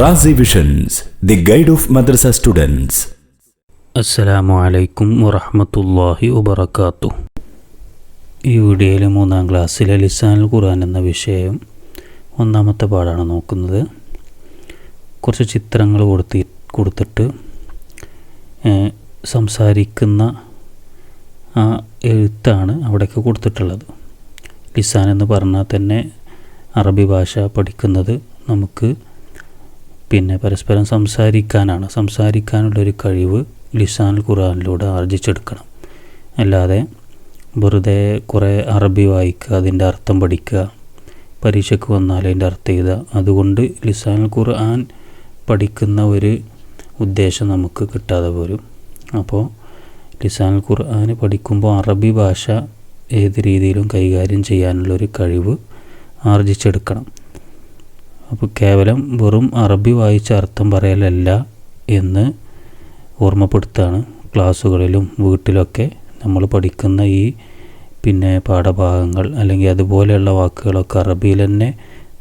Razi visions the guide of madrasa students അസ്സലാമു അലൈക്കും വറഹ്മത്തുള്ളാഹി വബറകാത്തു ഈ വീഡിയോയിൽ മൂന്നാം ക്ലാസ്സിലെ ലിസാൻ ഖുർആൻ എന്ന വിഷയം ഒന്നാമത്തെ പാടാണ് നോക്കുന്നത്. കുറച്ച് ചിത്രങ്ങൾ കൊടുത്തി കൊടുത്തിട്ട് സംസാരിക്കുന്ന ആ എഴുത്താണ് അവിടേക്ക് കൊടുത്തിട്ടുള്ളത്. ലിസാൻ എന്ന് പറഞ്ഞാൽ തന്നെ അറബി ഭാഷ പഠിക്കുന്നത് നമുക്ക് പിന്നെ പരസ്പരം സംസാരിക്കാനാണ്. സംസാരിക്കാനുള്ളൊരു കഴിവ് ലിസാനുൽ ഖുറാനിലൂടെ ആർജിച്ചെടുക്കണം. അല്ലാതെ വെറുതെ കുറേ അറബി വായിക്കുക അതിന്റെ അർത്ഥം പഠിക്കുക പരീക്ഷയ്ക്ക് വന്നാൽ അതിന്റെ അർത്ഥം എഴുതുക. അതുകൊണ്ട് ലിസാനുൽ ഖുർആൻ പഠിക്കുന്ന ഒരു ഉദ്ദേശം നമുക്ക് കിട്ടാതെ വരും അപ്പോൾ ലിസാനുൽ ഖുർആൻ പഠിക്കുമ്പോൾ അറബി ഭാഷ ഏത് രീതിയിലും കൈകാര്യം ചെയ്യാനുള്ളൊരു കഴിവ് ആർജിച്ചെടുക്കണം. അപ്പോൾ കേവലം വെറും അറബി വായിച്ച അർത്ഥം പറയലല്ല എന്ന് ഓർമ്മപ്പെടുത്താണ് ക്ലാസ്സുകളിലും വീട്ടിലൊക്കെ നമ്മൾ പഠിക്കുന്ന ഈ പിന്നെ പാഠഭാഗങ്ങൾ അല്ലെങ്കിൽ അതുപോലെയുള്ള വാക്കുകളൊക്കെ അറബിയിൽ തന്നെ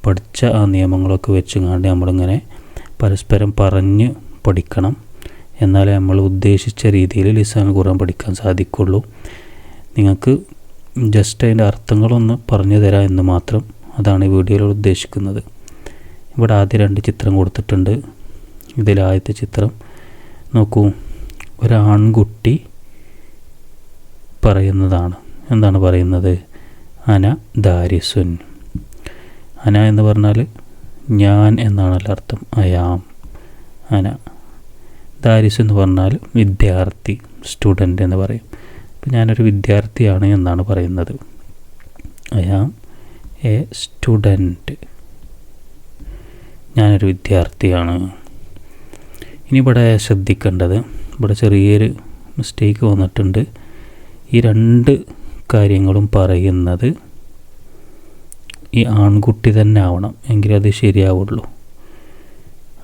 പഠിച്ച ആ നിയമങ്ങളൊക്കെ വെച്ചുകൊണ്ട് നമ്മളിങ്ങനെ പരസ്പരം പറഞ്ഞ് പഠിക്കണം. എന്നാലേ നമ്മൾ ഉദ്ദേശിച്ച രീതിയിൽ ലിസാൻ ഖുറാൻ പഠിക്കാൻ സാധിക്കുള്ളൂ. നിങ്ങൾക്ക് ജസ്റ്റ് അതിന്റെ അർത്ഥങ്ങളൊന്ന് പറഞ്ഞു തരാം എന്ന് മാത്രം അതാണ് ഈ വീഡിയോയിൽ ഉദ്ദേശിക്കുന്നത്. ഇവിടെ ആദ്യ രണ്ട് ചിത്രം കൊടുത്തിട്ടുണ്ട്. ഇതിൽ ആദ്യത്തെ ചിത്രം നോക്കൂ. ഒരാൺകുട്ടി പറയുന്നതാണ്. എന്താണ് പറയുന്നത്? അന ദാരിസുൻ. അന എന്ന് പറഞ്ഞാൽ ഞാൻ എന്നാണല്ലോ അർത്ഥം. അയാം. അന. ദാരിസ് എന്ന് പറഞ്ഞാൽ വിദ്യാർത്ഥി സ്റ്റുഡന്റ് എന്ന് പറയും. അപ്പം ഞാനൊരു വിദ്യാർത്ഥിയാണ് എന്നാണ് പറയുന്നത്. അയാം എ സ്റ്റുഡന്റ് ഞാനൊരു വിദ്യാർത്ഥിയാണ്. ഇനി ഇവിടെ ശ്രദ്ധിക്കേണ്ടത് ഇവിടെ ചെറിയൊരു മിസ്റ്റേക്ക് വന്നിട്ടുണ്ട്. ഈ രണ്ട് കാര്യങ്ങളും പറയുന്നത് ഈ ആൺകുട്ടി തന്നെ ആവണം എങ്കിലേ അത് ശരിയാവുള്ളൂ.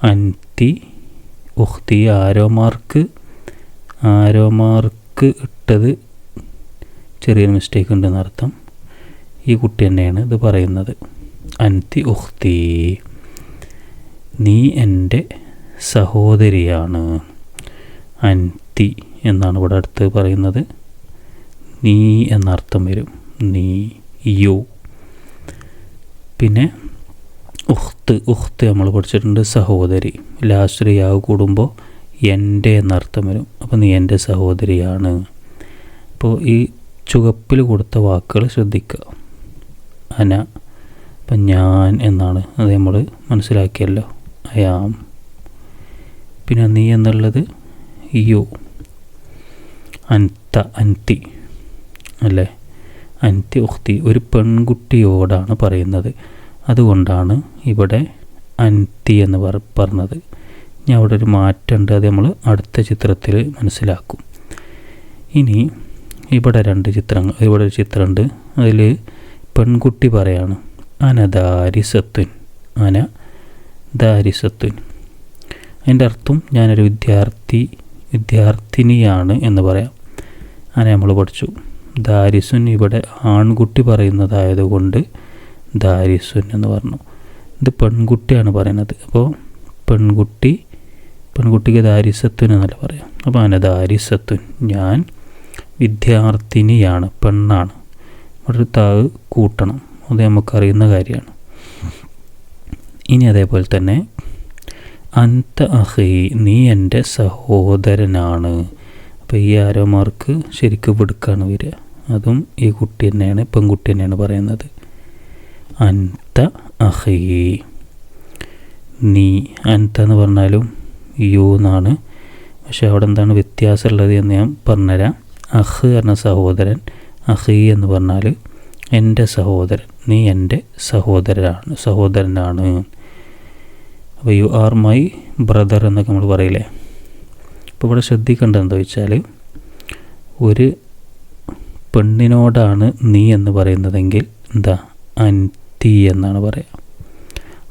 അൻതി ഉഹ്തി ആരോമാർക്ക് ആരോ മാർക്ക് ഇട്ടത് ചെറിയൊരു മിസ്റ്റേക്ക് ഉണ്ടെന്നർത്ഥം ഈ കുട്ടി തന്നെയാണ് ഇത് പറയുന്നത്. അൻതി ഉഹ്തി. നീ എന്റെ സഹോദരിയാണ്. അൻതി എന്നാണ് ഇവിടെ അടുത്ത് പറയുന്നത്. നീ എന്നർത്ഥം വരും. നീ യു. പിന്നെ ഉഹ്ത്ത് ഉഹ്ത്ത് നമ്മൾ പഠിച്ചിട്ടുണ്ട് സഹോദരി. ലാസ്റ്റ് യാവ് കൂടുമ്പോൾ എന്റെ എന്നർത്ഥം വരും. അപ്പോൾ നീ എന്റെ സഹോദരിയാണ്. അപ്പോൾ ഈ ചുവപ്പിൽ കൊടുത്ത വാക്കുകൾ ശ്രദ്ധിക്കുക. അന അപ്പം ഞാൻ എന്നാണ്. അത് നമ്മൾ മനസ്സിലാക്കിയല്ലോ. അയാം പിന്നെ നീ എന്നുള്ളത് യു. അൻത അൻതി അല്ലേ? അൻതി ഉഖ്തി ഒരു പെൺകുട്ടിയോടാണ് പറയുന്നത്. അതുകൊണ്ടാണ് ഇവിടെ അൻതി എന്ന് പറ പറഞ്ഞത്. ഞാൻ അവിടെ ഒരു മാറ്റമുണ്ട് അത് നമ്മൾ അടുത്ത ചിത്രത്തിൽ മനസ്സിലാക്കും. ഇനി ഇവിടെ രണ്ട് ചിത്രങ്ങൾ ഇവിടെ ഒരു ചിത്രമുണ്ട്. അതിൽ പെൺകുട്ടി പറയാണ് അനദാരിസത്തുൻ അന ദാരിസത്തുൻ അതിന്റെ അർത്ഥം ഞാനൊരു വിദ്യാർത്ഥി വിദ്യാർത്ഥിനിയാണ് എന്ന് പറയാം. അങ്ങനെ നമ്മൾ പഠിച്ചു. ദാരിസുൻ ഇവിടെ ആൺകുട്ടി പറയുന്നതായതുകൊണ്ട് ദാരിസുൻ എന്ന് പറഞ്ഞു. ഇത് പെൺകുട്ടിയാണ് പറയുന്നത്. അപ്പോൾ പെൺകുട്ടി പെൺകുട്ടിക്ക് ദാരിസത്തുൻ എന്നല്ല പറയാം. അപ്പോൾ അങ്ങനെ ദാരിസത്തുൻ ഞാൻ വിദ്യാർത്ഥിനിയാണ് പെണ്ണാണ്. ഇവിടെ ഒരു താവ് കൂട്ടണം. അത് നമുക്കറിയുന്ന കാര്യമാണ്. ഇനി അതേപോലെ തന്നെ അന്ത അഹി നീ എന്റെ സഹോദരനാണ്. അപ്പോൾ ഈ ആരോമാർക്ക് ശരിക്കും വിടുക്കാണ് വരിക. അതും ഈ കുട്ടി തന്നെയാണ് പെൺകുട്ടി തന്നെയാണ് പറയുന്നത്. അന്ത അഹി നീ അന്ത എന്ന് പറഞ്ഞാലും യു എന്നാണ്. പക്ഷെ അവിടെ എന്താണ് വ്യത്യാസമുള്ളത് എന്ന് ഞാൻ പറഞ്ഞുതരാം. അഹ് എന്ന സഹോദരൻ അഹി എന്ന് പറഞ്ഞാൽ എന്റെ സഹോദരൻ നീ എന്റെ സഹോദരനാണ് സഹോദരനാണ്. അപ്പോൾ യു ആർ മൈ ബ്രദർ എന്നൊക്കെ നമ്മൾ പറയില്ലേ? അപ്പോൾ ഇവിടെ ശ്രദ്ധിക്കേണ്ടത് എന്താ വെച്ചാൽ ഒരു പെണ്ണിനോടാണ് നീ എന്ന് പറയുന്നതെങ്കിൽ എന്താ? അൻതി എന്നാണ് പറയുക.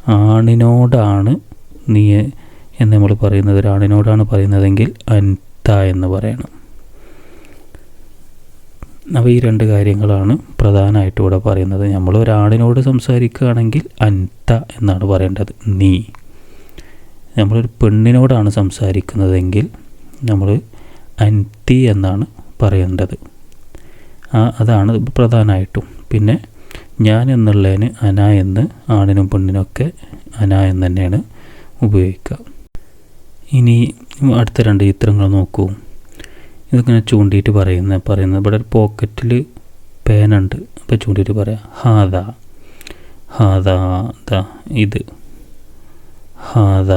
ആണിനോടാണ് നീ എന്ന് നമ്മൾ പറയുന്നത്. ഒരാണിനോടാണ് പറയുന്നതെങ്കിൽ അൻത എന്ന് പറയണം. അപ്പോൾ ഈ രണ്ട് കാര്യങ്ങളാണ് പ്രധാനമായിട്ടും ഇവിടെ പറയുന്നത്. നമ്മൾ ഒരാണിനോട് സംസാരിക്കുകയാണെങ്കിൽ അൻത എന്നാണ് പറയേണ്ടത്. നീ. നമ്മളൊരു പെണ്ണിനോടാണ് സംസാരിക്കുന്നതെങ്കിൽ നമ്മൾ അൻതി എന്നാണ് പറയേണ്ടത്. ആ അതാണ് പ്രധാനമായിട്ടും പിന്നെ ഞാൻ എന്നുള്ളതിന് അന എന്ന് ആണിനും പെണ്ണിനൊക്കെ അന എന്ന് തന്നെയാണ് ഉപയോഗിക്കുക. ഇനി അടുത്ത രണ്ട് ചിത്രങ്ങൾ നോക്കൂ. ഇതിങ്ങനെ ചൂണ്ടിയിട്ട് പറയുന്ന പറയുന്നത്. ഇവിടെ ഒരു പോക്കറ്റിൽ പേനുണ്ട്. അപ്പോൾ ചൂണ്ടിയിട്ട് പറയാം. ഹാദ. ഹാദ ദ ഇത്. ഹാദ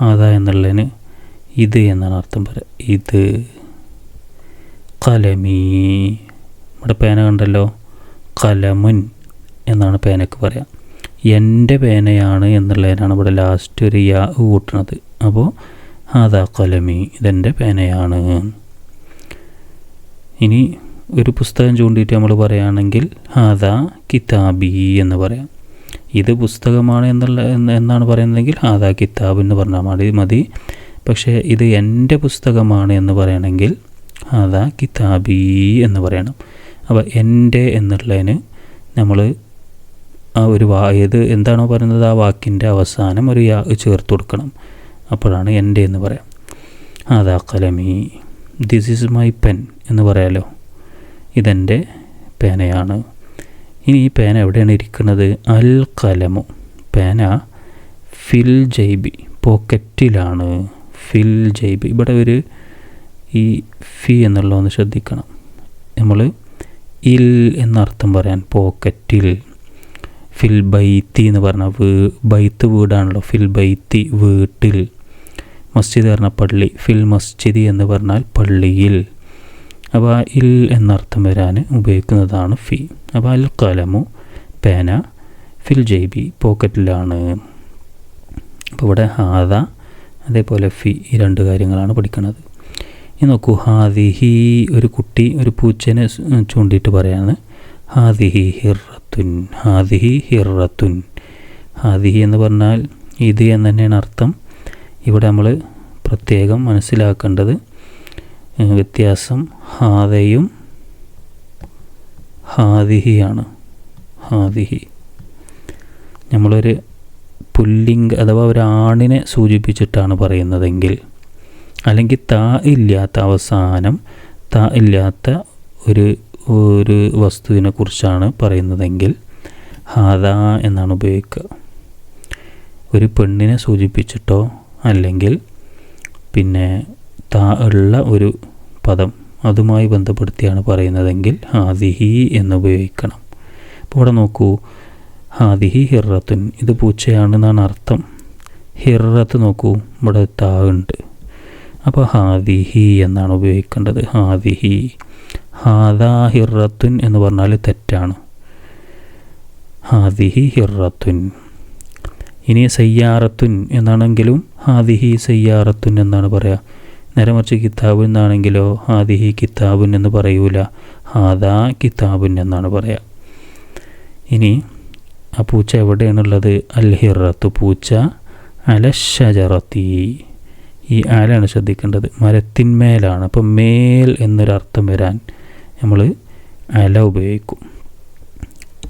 ഹാദ എന്നുള്ളതിന് ഇത് എന്നാണ് അർത്ഥം പറയുക. ഇത് കലമീ. നമ്മുടെ പേന കണ്ടല്ലോ? കലമുൻ എന്നാണ് പേനയ്ക്ക് പറയാം. എന്റെ പേനയാണ് എന്നുള്ളതിനാണ് ഇവിടെ ലാസ്റ്റ് ഒരു യാ കൂട്ടണത്. അപ്പോൾ ഹാദാ കലമി ഇതെന്റെ പേനയാണ്. ഇനി ഒരു പുസ്തകം ചൂണ്ടിയിട്ട് നമ്മൾ പറയുകയാണെങ്കിൽ ഹാദാ കിതാബി എന്ന് പറയാം. ഇത് പുസ്തകമാണ് എന്നുള്ള എന്ന് എന്നാണ് പറയുന്നതെങ്കിൽ അതാ കിതാബ് എന്ന് പറഞ്ഞാൽ മതി മതി. പക്ഷേ ഇത് എന്റെ പുസ്തകമാണ് എന്ന് പറയണമെങ്കിൽ അതാ കിതാബി എന്ന് പറയണം. അപ്പോൾ എന്റെ എന്നുള്ളതിന് നമ്മൾ ആ ഒരു വാ ഏത് എന്താണോ പറയുന്നത് ആ വാക്കിന്റെ അവസാനം ഒരു യാ ചേർത്ത് കൊടുക്കണം. അപ്പോഴാണ് എന്റെ എന്ന് പറയാം. അതാ കലമി ദിസ് ഈസ് മൈ പെൻ എന്ന് പറയാലോ. ഇതെന്റെ പേനയാണ്. ഇനി ഈ പേന എവിടെയാണ് ഇരിക്കുന്നത്? അൽ കലമു. പേന ഫിൽ ജൈബി. പോക്കറ്റിലാണ്. ഫിൽ ജൈബി. ഇവിടെ ഒരു ഈ ഫി എന്നുള്ള ഒന്ന് ശ്രദ്ധിക്കണം. നമ്മൾ ഇൽ എന്നർത്ഥം പറയാൻ പോക്കറ്റിൽ. ഫിൽ ബൈത്തി എന്ന് പറഞ്ഞാൽ വീ ബൈത്ത് വീടാണല്ലോ. ഫിൽ ബൈത്തി വീട്ടിൽ. മസ്ജിദ് പറഞ്ഞാൽ പള്ളി. ഫിൽ മസ്ജിദ് എന്ന് പറഞ്ഞാൽ പള്ളിയിൽ. അപ്പോൾ ആ ഇൽ എന്നർത്ഥം വരാൻ ഉപയോഗിക്കുന്നതാണ് ഫി. അപ്പോൾ അൽ കലമു പേന ഫിൽ ജൈബി പോക്കറ്റിലാണ്. അപ്പോൾ ഇവിടെ ഹാദ അതേപോലെ ഫി ഈ രണ്ട് കാര്യങ്ങളാണ് പഠിക്കുന്നത് ഇനി നോക്കൂ ഹാദിഹി ഒരു കുട്ടി ഒരു പൂച്ചനെ ചൂണ്ടിയിട്ട് പറയാണ്. ഹാദിഹി ഹിറത്തുൻ ഹാദിഹി ഹിറത്തുൻ. ഹാദിഹി എന്ന് പറഞ്ഞാൽ ഇത് എന്ന് തന്നെയാണ് അർത്ഥം. ഇവിടെ നമ്മൾ പ്രത്യേകം മനസ്സിലാക്കേണ്ടത് വ്യത്യാസം ഹാദയും ഹാദിഹിയാണ്. ഹാദിഹി. നമ്മളൊരു പുല്ലിംഗ് അഥവാ ഒരു ആണിനെ സൂചിപ്പിച്ചിട്ടാണ് പറയുന്നതെങ്കിൽ അല്ലെങ്കിൽ താ ഇല്ലാത്ത അവസാനം താ ഇല്ലാത്ത ഒരു ഒരു വസ്തുവിനെ കുറിച്ചാണ് പറയുന്നതെങ്കിൽ ഹാദ എന്നാണ് ഉപയോഗിക്കുക. ഒരു പെണ്ണിനെ സൂചിപ്പിച്ചിട്ടോ അല്ലെങ്കിൽ പിന്നെ താ ഉള്ള ഒരു പദം അതുമായി ബന്ധപ്പെടുത്തിയാണ് പറയുന്നതെങ്കിൽ ഹാദിഹി എന്ന് ഉപയോഗിക്കണം അപ്പോൾ ഇവിടെ നോക്കൂ. ഹാദിഹി ഹിറത്തുൻ. ഇത് പൂച്ചയാണെന്നാണ് അർത്ഥം. ഹിറത്ത് നോക്കൂ. ഇവിടെ താ ഉണ്ട് അപ്പോൾ ഹാദിഹി എന്നാണ് ഉപയോഗിക്കേണ്ടത്. ഹാദിഹി. ഹാദാ ഹിറത്തുൻ എന്ന് പറഞ്ഞാൽ തെറ്റാണ്. ഹാദിഹി ഹിറത്തുൻ. ഇനി സയ്യാറത്തുൻ എന്നാണെങ്കിലും ഹാദിഹി സയ്യാറത്തുൻ എന്നാണ് പറയുക. നേരെ മറിച്ച് കിതാബുൻ എന്നാണെങ്കിലോ ഹാദിഹി കിതാബുൻ എന്ന് പറയൂല. ഹാദാ കിതാബുൻ എന്നാണ് പറയുക ഇനി ആ പൂച്ച എവിടെയാണുള്ളത്? അൽ ഹിറത്തു പൂച്ച അലഷജറത്തി ഈ ആലാണ് ശ്രദ്ധിക്കേണ്ടത്. മരത്തിന്മേലാണ്. അപ്പം മേൽ എന്നൊരർത്ഥം വരാൻ നമ്മൾ അല ഉപയോഗിക്കും.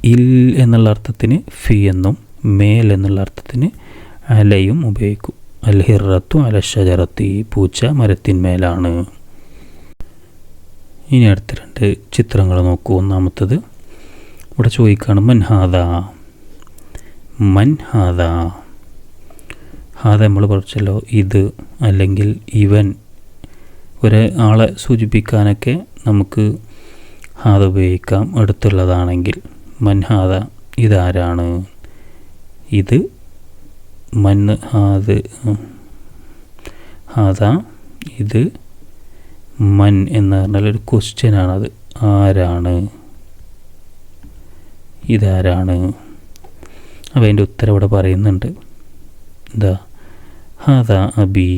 ഇൽ എന്നുള്ള അർത്ഥത്തിന് ഫി എന്നും മേൽ എന്നുള്ള അർത്ഥത്തിന് അലയും ഉപയോഗിക്കും. അൽ ഹിറത്തു പൂച്ച മരത്തിന്മേലാണ്. ഇനി അടുത്ത രണ്ട് ചിത്രങ്ങൾ നോക്കൂ. ഒന്നാമത്തത് ഇവിടെ ചോദിക്കുകയാണ് മൻഹാദ മൻഹാദ ഹാദ. നമ്മൾ പഠിച്ചല്ലോ ഇത് അല്ലെങ്കിൽ ഇവൻ. ഒരാളെ സൂചിപ്പിക്കാനൊക്കെ നമുക്ക് ഹാദ ഉപയോഗിക്കാം. അടുത്തുള്ളതാണെങ്കിൽ മൻഹാദ ഇതാരാണ്? ഇത് മന്ന് അത് അതാ ഇത് മൻ എന്ന് പറഞ്ഞാൽ ഒരു ക്വസ്റ്റ്യനാണ് അത് ആരാണ്? ഇതാരാണ്? അപ്പോൾ അതിന്റെ ഉത്തരം ഇവിടെ പറയുന്നുണ്ട്. എന്താ ഹാദ അബി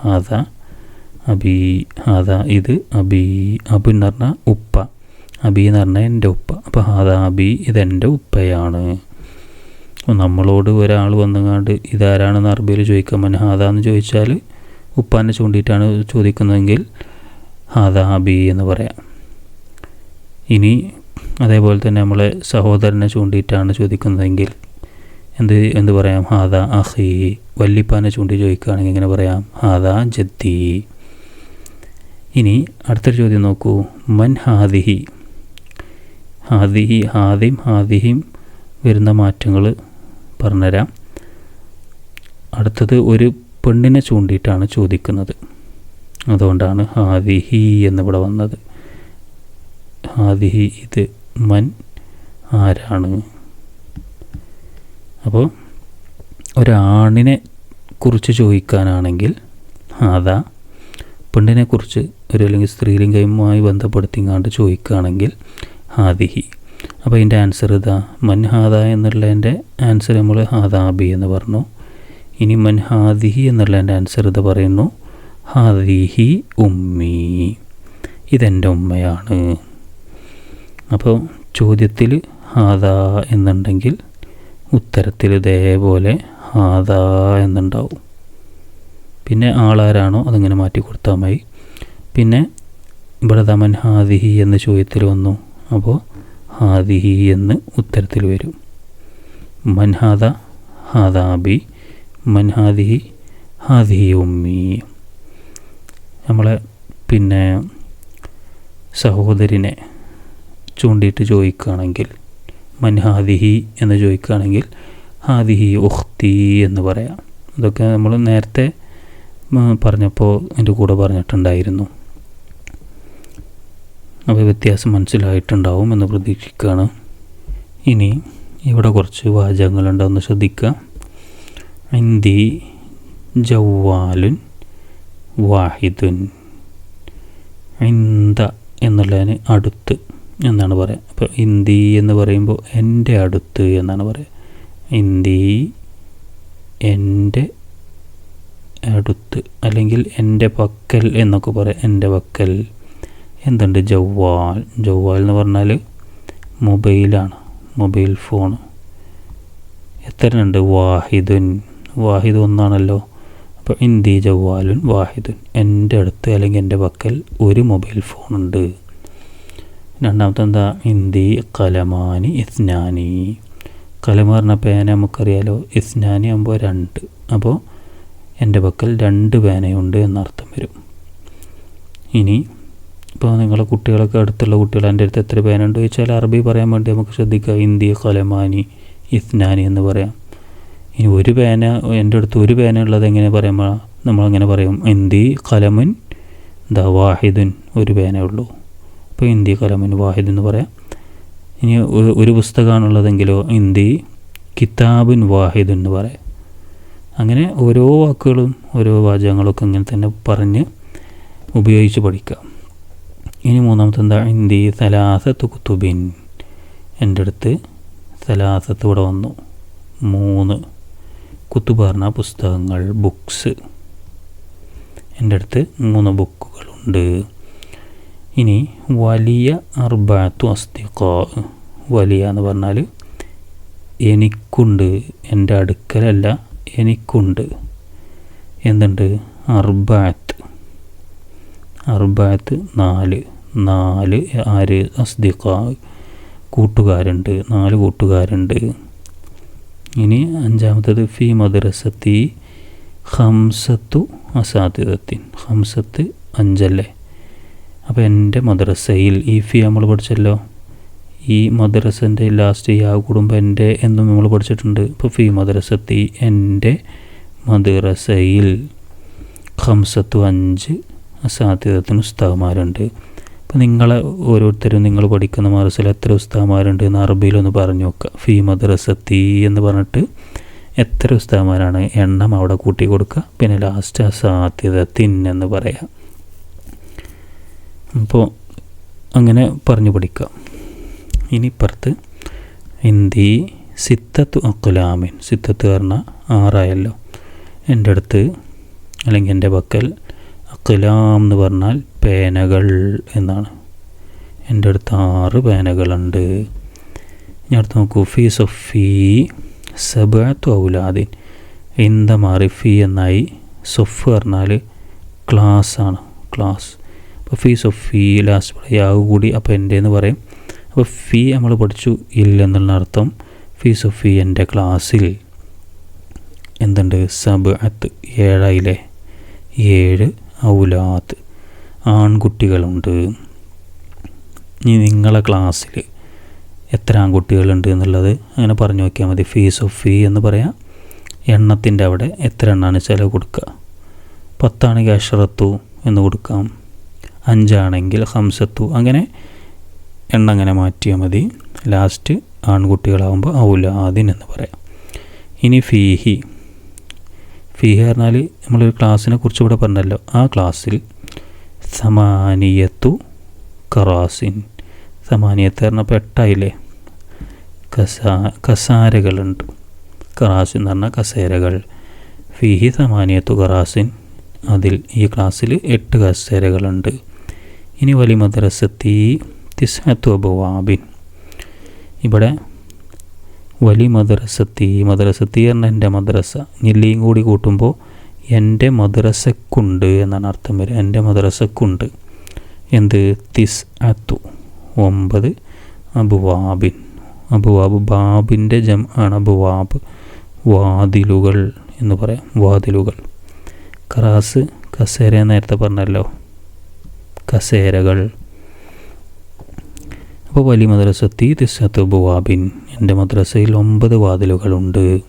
ഹാദ അബി ഹാദ ഇത് അബി അബു എന്ന് പറഞ്ഞാൽ ഉപ്പ. അബി എന്ന് പറഞ്ഞാൽ എന്റെ ഉപ്പ. അപ്പോൾ ഹാദ അബി ഇതെന്റെ ഉപ്പയാണ്. നമ്മളോട് ഒരാൾ വന്നുകൊണ്ട് ഇതാരാണെന്ന് അറബിയിൽ ചോദിക്കാൻ മൻ ഹാദാന്ന് ചോദിച്ചാൽ ഉപ്പാനെ ചൂണ്ടിയിട്ടാണ് ചോദിക്കുന്നതെങ്കിൽ ഹാദ അബി എന്ന് പറയാം. ഇനി അതേപോലെ തന്നെ നമ്മളെ സഹോദരനെ ചൂണ്ടിയിട്ടാണ് ചോദിക്കുന്നതെങ്കിൽ എന്ത് എന്ത് പറയാം? ഹാദ അഹി. വല്ലിപ്പാനെ ചൂണ്ടി ചോദിക്കുകയാണെങ്കിൽ എങ്ങനെ പറയാം. ഹാദ ജദ്ദി. ഇനി അടുത്തൊരു ചോദ്യം നോക്കൂ. മൻ ഹാദിഹി. ഹാദിഹി ഹാദിം ഹാദിഹിം വരുന്ന മാറ്റങ്ങൾ പറഞ്ഞുതരാം. അടുത്തത് ഒരു പെണ്ണിനെ ചൂണ്ടിയിട്ടാണ് ചോദിക്കുന്നത്. അതുകൊണ്ടാണ് ഹാദിഹി എന്നിവിടെ വന്നത്. ഹാദിഹി ഇത് മൻ ആരാണ്? അപ്പോൾ ഒരാണിനെ കുറിച്ച് ചോദിക്കാനാണെങ്കിൽ ഹാദ പെണ്ണിനെക്കുറിച്ച് ഒരു അല്ലെങ്കിൽ സ്ത്രീലിംഗയുമായി ബന്ധപ്പെടുത്തിങ്ങാണ്ട് ചോദിക്കുകയാണെങ്കിൽ ഹാദിഹി അപ്പോൾ അതിന്റെ ആൻസർ ഇതാ. മൻ ഹാദ എന്നുള്ളതിന്റെ ആൻസർ നമ്മൾ ഹാദാബി എന്ന് പറഞ്ഞു. ഇനി മൻഹാദിഹി എന്നുള്ളതിന്റെ ആൻസർ ഇത് പറയുന്നു. ഹാദിഹി ഉമ്മി. ഇതെന്റെ ഉമ്മയാണ്. അപ്പോൾ ചോദ്യത്തിൽ ഹാദ എന്നുണ്ടെങ്കിൽ ഉത്തരത്തിൽ ഇതേപോലെ ഹാദ എന്നുണ്ടാവും. പിന്നെ ആളാരാണോ? അതിങ്ങനെ മാറ്റി കൊടുത്താൽ മതി. പിന്നെ ഇവിടെ ദമൻ ഹാദിഹി എന്ന ചോദ്യത്തിൽ വന്നു. അപ്പോൾ ഹാദിഹി എന്ന് ഉത്തരത്തിൽ വരും. മൻഹാദ ഹാദാബി മൻഹാദിഹി ഹാദിഹി ഉമ്മി. നമ്മളെ പിന്നെ സഹോദരിനെ ചൂണ്ടിയിട്ട് ചോദിക്കുകയാണെങ്കിൽ മൻഹാദിഹി എന്ന് ചോദിക്കുകയാണെങ്കിൽ ഹാദിഹി ഉഖ്തി എന്ന് പറയാം. അതൊക്കെ നമ്മൾ നേരത്തെ പറഞ്ഞപ്പോൾ എന്റെ കൂടെ പറഞ്ഞിട്ടുണ്ടായിരുന്നു. അപ്പോൾ വ്യത്യാസം മനസ്സിലായിട്ടുണ്ടാവും എന്ന് പ്രതീക്ഷിക്കുകയാണ്. ഇനി ഇവിടെ കുറച്ച് വാചകങ്ങളുണ്ടാവുന്ന ശ്രദ്ധിക്കുക. ഇന്തി ജവ്വാലുൻ വാഹിദുൻ. ഇന്ത എന്നുള്ളതിന് അടുത്ത് എന്നാണ് പറയുക അപ്പോൾ ഇന്തി എന്ന് പറയുമ്പോൾ എന്റെ അടുത്ത് എന്നാണ് പറയുക ഇന്തി എന്റെ അടുത്ത് അല്ലെങ്കിൽ എന്റെ പക്കൽ എന്നൊക്കെ പറയാം. എന്റെ പക്കൽ എന്തുണ്ട് ജവ്വാൽ? ജവ്വാൽ എന്ന് പറഞ്ഞാൽ മൊബൈലാണ് മൊബൈൽ ഫോൺ. എത്രയുണ്ട്? വാഹിദുൻ. വാഹിദ് ഒന്നാണല്ലോ. അപ്പോൾ ഇന്തി ജവ്വാലുൻ? വാഹിദുൻ. എന്റെ അടുത്ത് അല്ലെങ്കിൽ എന്റെ പക്കൽ ഒരു മൊബൈൽ ഫോണുണ്ട്. രണ്ടാമത്തെ എന്താ ഇന്തി കലമാനി ഇസ്നാനി. കലമ പറഞ്ഞ പേന നമുക്കറിയാലോ. ഇസ്നാനി ആകുമ്പോൾ രണ്ട്. അപ്പോൾ എന്റെ പക്കൽ രണ്ട് പേനയുണ്ട് എന്നർത്ഥം വരും. ഇനി ഇപ്പോൾ നിങ്ങളെ കുട്ടികളൊക്കെ അടുത്തുള്ള കുട്ടികൾ എന്റെ അടുത്ത് എത്ര പേനുണ്ട് ചോദിച്ചാൽ അറബി പറയാൻ വേണ്ടി നമുക്ക് ശ്രദ്ധിക്കാം ഹിന്ദി കലമാനി ഇസ്നാനി എന്ന് പറയാം. ഇനി ഒരു പേന എന്റെ അടുത്ത് ഒരു പേന ഉള്ളത് എങ്ങനെ പറയുമ്പോൾ നമ്മളങ്ങനെ പറയും. ഹിന്ദി കലമുൻ ദ വാഹിദുൻ ഒരു പേന ഉള്ളൂ. അപ്പോൾ ഹിന്ദി കലമുൻ വാഹിദ് എന്ന് പറയാം. ഇനി ഒരു പുസ്തകമാണുള്ളതെങ്കിലോ ഹിന്ദി കിതാബുൻ വാഹിദ് എന്ന് പറയാം. അങ്ങനെ ഓരോ വാക്കുകളും ഓരോ വാചകങ്ങളൊക്കെ ഇങ്ങനെ തന്നെ പറഞ്ഞ് ഉപയോഗിച്ച് പഠിക്കുക ഇനി മൂന്നാമത്തെ എന്താ ഹിന്ദി സലാസത്ത് കുത്തുബിൻ. എന്റെ അടുത്ത് സലാസത്ത് ഇവിടെ വന്നു. മൂന്ന് കുത്തുബ് പറഞ്ഞ പുസ്തകങ്ങൾ ബുക്സ്. എന്റെ അടുത്ത് മൂന്ന് ബുക്കുകളുണ്ട്. ഇനി വലിയ അർബാത്തു അസ്തിഖ. വലിയ എന്ന് പറഞ്ഞാൽ എനിക്കുണ്ട്. എന്റെ അടുക്കലല്ല എനിക്കുണ്ട്. എന്തുണ്ട്? അർബാത്ത്. അർബാത്ത് നാല്. നാല് ആര്? അസ്ദിഖ. കൂട്ടുകാരുണ്ട്. നാല് കൂട്ടുകാരുണ്ട്. ഇനി അഞ്ചാമത്തത് ഫി മദ്രസത്തി ഹംസത്തു അസാധ്യതത്തിൻ ഹംസത്ത് അഞ്ചല്ലേ? അപ്പോൾ എന്റെ മദ്രസയിൽ ഈ ഫി നമ്മൾ പഠിച്ചല്ലോ. ഈ മദ്രസന്റെ ലാസ്റ്റ് യാ കുടുംബം എന്റെ എന്നും നമ്മൾ പഠിച്ചിട്ടുണ്ട്. ഇപ്പോൾ ഫി മദ്രസത്തി എന്റെ മദ്രസയിൽ ഹംസത്തു അഞ്ച് അസാധ്യതത്തിന് ഉസ്താവന്മാരുണ്ട് അപ്പോൾ നിങ്ങളെ ഓരോരുത്തരും നിങ്ങൾ പഠിക്കുന്ന മദ്രസയിൽ എത്ര ഉസ്താമാരുണ്ട് എന്ന് അറബിയിലൊന്ന് പറഞ്ഞു നോക്കുക ഫി മദ്രസത്തി എന്ന് പറഞ്ഞിട്ട് എത്ര ഉസ്താമാരാണ് എണ്ണം അവിടെ കൂട്ടി കൊടുക്കുക. പിന്നെ ലാസ്റ്റ് അസാധ്യതത്തിൻ എന്ന് പറയാം. അപ്പോൾ അങ്ങനെ പറഞ്ഞു പഠിക്കുക ഇനിപ്പുറത്ത് ഹിന്ദി സിത്തത്ത് അക്കുലാമിൻ സിത്തത്ത് പറഞ്ഞാൽ ആറായല്ലോ. എന്റെ അടുത്ത് അല്ലെങ്കിൽ എന്റെ പക്കൽ അക്കുലാം എന്ന് പറഞ്ഞാൽ പേനകൾ എന്നാണ്. എന്റെ അടുത്ത് ആറ് പേനകളുണ്ട്. ഞാൻ അടുത്ത് നോക്കൂ. ഫി സൊഫി സബാത്തു ഔലാദിൻ. ഇന്ത മാറിഫി എന്നായി സൊഫ് പറഞ്ഞാൽ ക്ലാസ് ആണ്. ക്ലാസ്. അപ്പോൾ ഫീ സൊഫി ലാസ്റ്റ് യാവ് കൂടി അപ്പോൾ എന്റെ എന്ന് പറയും. അപ്പോൾ ഫീ നമ്മൾ പഠിച്ചു ഇല്ലെന്നുള്ള അർത്ഥം ഫീ സൊഫി എന്റെ ക്ലാസ്സിൽ. എന്തുണ്ട്? സബ് അത്ത് ഏഴായില്ലേ? ഏഴ് ഔലാത്ത് ആൺകുട്ടികളുണ്ട്. ഇനി നിങ്ങളെ ക്ലാസ്സിൽ എത്ര ആൺകുട്ടികളുണ്ട് എന്നുള്ളത് അങ്ങനെ പറഞ്ഞു നോക്കിയാൽ മതി. ഫീസ് ഓഫ് ഫീ എന്ന് പറയാം. എണ്ണത്തിന്റെ അവിടെ എത്ര എണ്ണമാണ് ചിലവ് കൊടുക്കുക? പത്താണെങ്കിൽ അഷറത്തു എന്ന് കൊടുക്കാം. അഞ്ചാണെങ്കിൽ ഹംസത്തു. അങ്ങനെ എണ്ണ അങ്ങനെ മാറ്റിയാൽ മതി. ലാസ്റ്റ് ആൺകുട്ടികളാകുമ്പോൾ ഔലാദിൻ എന്ന് പറയാം. ഇനി ഫീഹി. ഫീഹി പറഞ്ഞാൽ നമ്മളൊരു ക്ലാസ്സിനെ കുറിച്ച് ഇവിടെ പറഞ്ഞല്ലോ. ആ ക്ലാസ്സിൽ സമാനിയത്തു കറാസിൻ സമാനിയത്ത് പറഞ്ഞപ്പോൾ എട്ടായില്ലേ? കസാ കസാരകളുണ്ട്. കറാസിൻ എന്ന് പറഞ്ഞാൽ കസേരകൾ. ഫീഹി സമാനിയത്തു കറാസിൻ അതിൽ ഈ ക്ലാസ്സിൽ എട്ട് കസേരകളുണ്ട്. ഇനി വലി മദ്രസത്തി തിസ്ഹത്തു അബുവാബിൻ. ഇവിടെ വലി മദ്രസത്തി മദ്രസത്തി പറഞ്ഞാൽ എന്റെ മദ്രസ. നില്ലിയും കൂടി കൂട്ടുമ്പോൾ എന്റെ മദ്രസക്കുണ്ട് എന്നാണ് അർത്ഥം വരിക. എന്റെ മദ്രസക്കുണ്ട്. എന്ത്? തിസ് അത്തു. ഒമ്പത് അബുവാബിൻ. അബുവാബ് ബാബിന്റെ ജം ആണ് അബുവാബ്. വാതിലുകൾ എന്ന് പറയാം. വാതിലുകൾ. കറാസ് കസേര നേരത്തെ പറഞ്ഞല്ലോ. കസേരകൾ. അപ്പോൾ വലിയ മദ്രസത്തി തിസത്ത് ബുവാബിൻ. എന്റെ മദ്രസയിൽ ഒമ്പത് വാതിലുകളുണ്ട്.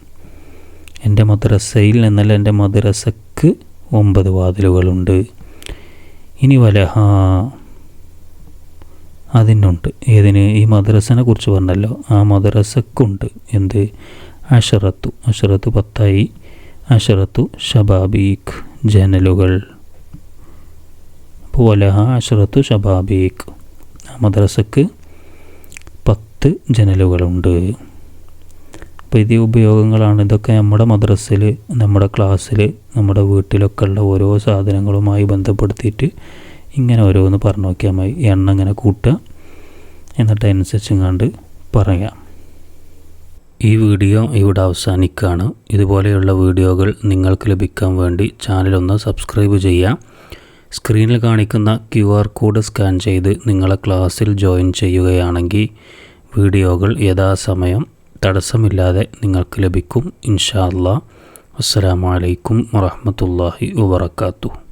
എന്റെ മദ്രസയിൽ എന്നല്ല എന്റെ മദ്രസക്ക് ഒമ്പത് വാതിലുകളുണ്ട്. ഇനി വലഹ. അതിനുണ്ട്. ഏതിന്? ഈ മദ്രസനെ കുറിച്ച് പറഞ്ഞല്ലോ. ആ മദ്രസക്കുണ്ട്. എന്ത്? അഷറത്തു. അഷറത്തു പത്തായി. അഷറത്തു ഷബാബീഖ് ജനലുകൾ. അപ്പോൾ വലഹ അഷറത്തു ഷബാബീഖ് ആ മദ്രസക്ക് പത്ത് ജനലുകളുണ്ട്. അപ്പോൾ ഇത് ഉപയോഗങ്ങളാണ്. ഇതൊക്കെ നമ്മുടെ മദ്രസ്സിൽ നമ്മുടെ ക്ലാസ്സിൽ നമ്മുടെ വീട്ടിലൊക്കെ ഉള്ള ഓരോ സാധനങ്ങളുമായി ബന്ധപ്പെടുത്തിയിട്ട് ഇങ്ങനെ ഓരോന്ന് പറഞ്ഞു നോക്കിയാൽ മതി. എണ്ണ ഇങ്ങനെ കൂട്ടുക. എന്നിട്ട് അതിനനുസരിച്ച് കണ്ട് പറയാം. ഈ വീഡിയോ ഇവിടെ അവസാനിക്കുകയാണ്. ഇതുപോലെയുള്ള വീഡിയോകൾ നിങ്ങൾക്ക് ലഭിക്കാൻ വേണ്ടി ചാനലൊന്ന് സബ്സ്ക്രൈബ് ചെയ്യാം സ്ക്രീനിൽ കാണിക്കുന്ന ക്യു ആർ കോഡ് സ്കാൻ ചെയ്ത് നിങ്ങളെ ക്ലാസ്സിൽ ജോയിൻ ചെയ്യുകയാണെങ്കിൽ വീഡിയോകൾ യഥാസമയം തടസ്സമില്ലാതെ നിങ്ങൾക്ക് ലഭിക്കും. ഇൻഷാ അല്ലാ അസ്സലാമു അലൈക്കും വറഹ്മത്തുള്ളാഹി വബറകാതുഹു.